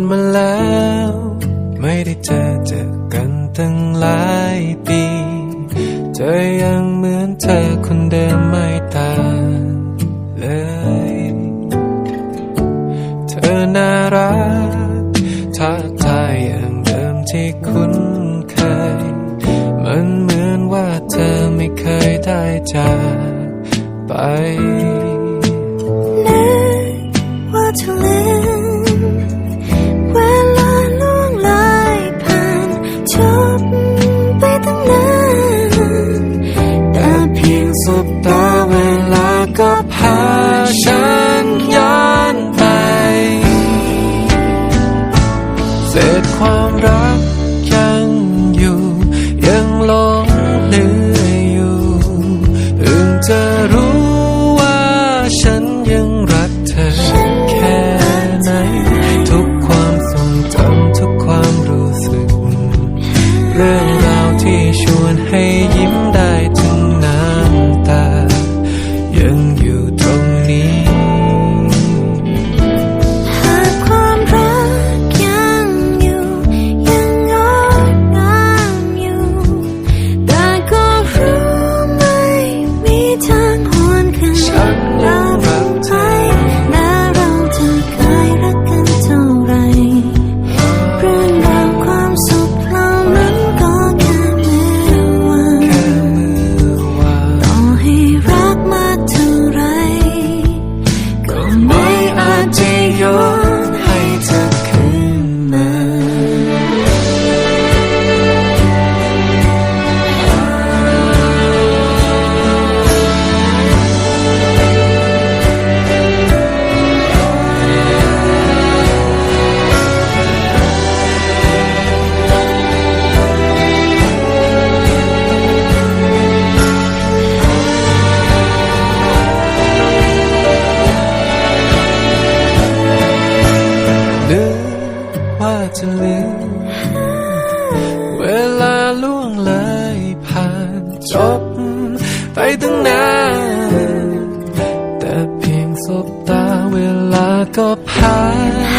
านมาแล้ว ไม่ได้เจอเจอกันตั้งหลายปี เธอยังเหมือนเธอคนเดิมไม่ต่างเลย เธอน่ารักท้าทายอย่างเดิมที่คุ้นเคย มันเหมือนว่าเธอไม่เคยได้จากไปนึกว่า สบตาเวลาก็พาฉันย้อนไป เศษความรักยังอยู่ ยังหลงเหลืออยู่เพิ่งจะรู้ว่าฉันยังรักเธอแค่ไหน ทุกความทรงจำทุกความรู้สึก เรื่องราวที่ชวนให้ จะลืม เวลาล่วงเลยผ่านจบไปตั้งนาน แต่เพียงสบตาเวลาก็ผ่าน